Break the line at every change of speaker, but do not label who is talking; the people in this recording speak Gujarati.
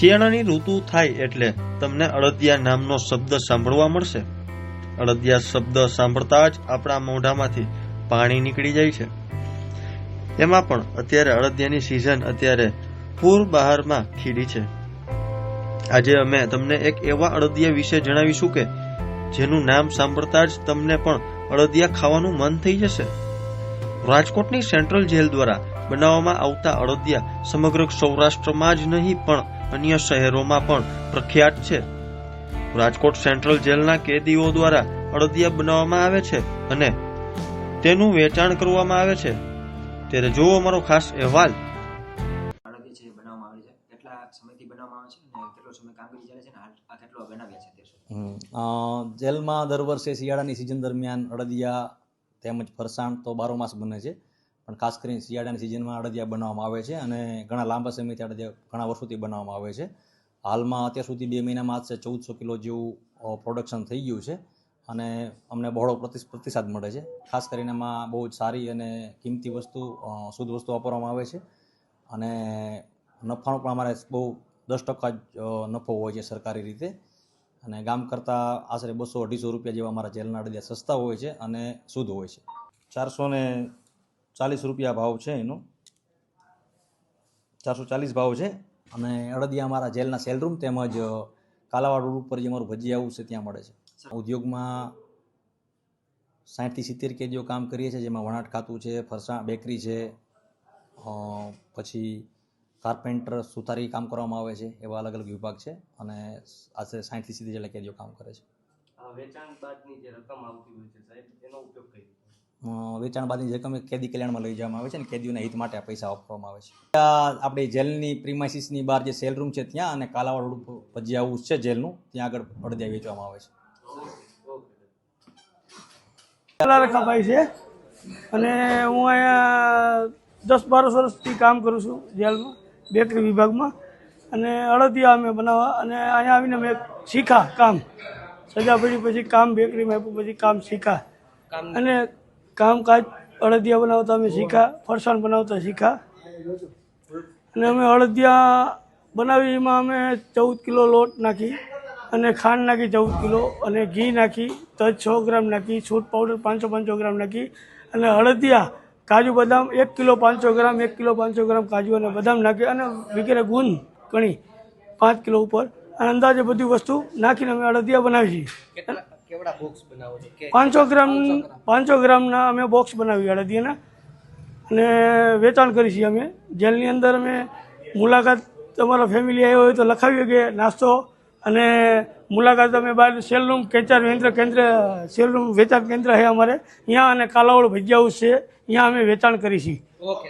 શિયાળાની ઋતુ થાય એટલે તમને અળદિયા નામનો શબ્દ સાંભળવા મળશે. અળદિયા શબ્દ સાંભળતા જ આપણા મોઢામાંથી પાણી નીકળી જાય છે. એમાં પણ અત્યારે અળદિયાની સિઝન અત્યારે પૂર બહારમાં ખીલી છે. આજે અમે તમને એક એવા અળદિયા વિશે જણાવીશું કે જેનું નામ સાંભળતા જ તમને પણ અળદિયા ખાવાનું મન થઈ જશે. રાજકોટની સેન્ટ્રલ જેલ દ્વારા બનાવવામાં આવતા અળદિયા સમગ્ર સૌરાષ્ટ્રમાં જ નહીં પણ અન્ય શહેરોમાં પણ પ્રખ્યાત છે. રાજકોટ સેન્ટ્રલ જેલના કેદીઓ દ્વારા અડદિયા બનાવવામાં આવે છે અને તેનું વેચાણ કરવામાં આવે છે. ત્યારે જુઓ અમારો ખાસ અહેવાલ.
અળગી છે એ બનાવવામાં આવે છે. કેટલા સમયથી બનાવવામાં આવે છે અને કેટલો સમય કામગીરી ચાલે છે આ કેટલો બનાવ્યા છે તે શું?
જેલમાં દર વર્ષે શિયાળાની સિઝન દરમિયાન અડદિયા તેમજ ફરસાણ તો બારો માસ બને છે. પણ ખાસ કરીને શિયાળાની સિઝનમાં અડદિયા બનાવવામાં આવે છે અને ઘણા લાંબા સમયથી અડદિયા ઘણા વર્ષોથી બનાવવામાં આવે છે. હાલમાં અત્યાર સુધી બે મહિનામાં આશરે ચૌદસો કિલો જેવું પ્રોડક્શન થઈ ગયું છે અને અમને બહોળો પ્રતિ પ્રતિસાદ મળે છે. ખાસ કરીને એમાં બહુ જ સારી અને કિંમતી વસ્તુ શુદ્ધ વસ્તુ વાપરવામાં આવે છે અને નફાનો પણ અમારે બહુ દસ ટકા જ નફો હોય છે સરકારી રીતે અને ગામ કરતાં આશરે બસો અઢીસો રૂપિયા જેવા અમારા જેલના અડદિયા સસ્તા હોય છે અને શુદ્ધ હોય છે. ચારસો ને ચાલીસ રૂપિયા ભાવ છે એનો. ચારસો ચાલીસ ભાવ છે. અને અડદિયા અમારા જેલના સેલરૂમ તેમજ કાલાવાડ રોડ ઉપર જે મારું ભજી આવું છે ત્યાં મળે છે. ઉદ્યોગમાં સાઠથી સિત્તેર કેજીઓ કામ કરીએ છીએ, જેમાં વણાટ ખાતું છે, ફરસાણ બેકરી છે પછી કાર્પેન્ટર સુથારી કામ કરવામાં આવે છે, એવા અલગ અલગ વિભાગ છે અને આશરે સાઠથી સિત્તેર જેટલા કેદીઓ કામ કરે છે.
વેચાણ બાદની જે રકમ આવતી હોય છે સાહેબ, એનો ઉપયોગ કઈ
વેચાણ બાદની જે રકમ કેદી કલ્યાણમાં લઈ જવામાં આવે છે અને કેદીઓના હિત માટે આ પૈસા આપવામાં આવે છે. આપણે જેલની પ્રિમાઇસીસની બહાર જે સેલ રૂમ છે ત્યાં અને કાલાવાડ રોડ ઉપર ભજીયા છે જેલનું ત્યાં આગળ અડદિયા વેચવામાં આવે છે.
રખાભાઈ છે. અને હું અહીંયા દસ બાર વર્ષથી કામ કરું છું જેલમાં બેકરી વિભાગમાં. અને અડદિયા અમે બનાવવા અને અહીંયા આવીને મેં શીખા કામ. સજા પડી પછી કામ બેકરીમાં આપ્યું પછી કામ શીખા. અને કામકાજ અડદિયા બનાવતા અમે શીખ્યા ફરસાણ બનાવતા શીખ્યા અને અમે અડદિયા બનાવી, એમાં અમે ચૌદ કિલો લોટ નાખી અને ખાંડ નાખી ચૌદ કિલો અને ઘી નાખી તજ છ ગ્રામ નાખી, છૂટ પાવડર પાંચસો પાંચસો ગ્રામ નાખી અને હળદિયા કાજુ બદામ એક કિલો પાંચસો ગ્રામ, એક કિલો પાંચસો ગ્રામ કાજુ અને બદામ નાખી અને વગેરે ગુંદ કણી પાંચ કિલો ઉપર. અને અંદાજે બધી વસ્તુ નાખીને અમે અડદિયા બનાવી છીએ.
કેવડા બોક્સ બનાવો છો? કે
પાંચસો ગ્રામ પાંચસો ગ્રામના અમે બોક્સ બનાવી અડદિયાના અને વેચાણ કરી છીએ અમે. જેલની અંદર અમે મુલાકાત તમારા ફેમિલી આવ્યો હોય તો લખાવીએ કે નાસ્તો. અને મુલાકાત અમે બહાર સેલરૂમ કેચાર કેન્દ્ર કેન્દ્ર સેલરૂમ વેચાણ કેન્દ્ર છે અમારે. અહીંયા અને કાલાવડ ભજિયા હાઉસ છે. અહીંયા અમે વેચાણ કરી છીએ.
ઓકે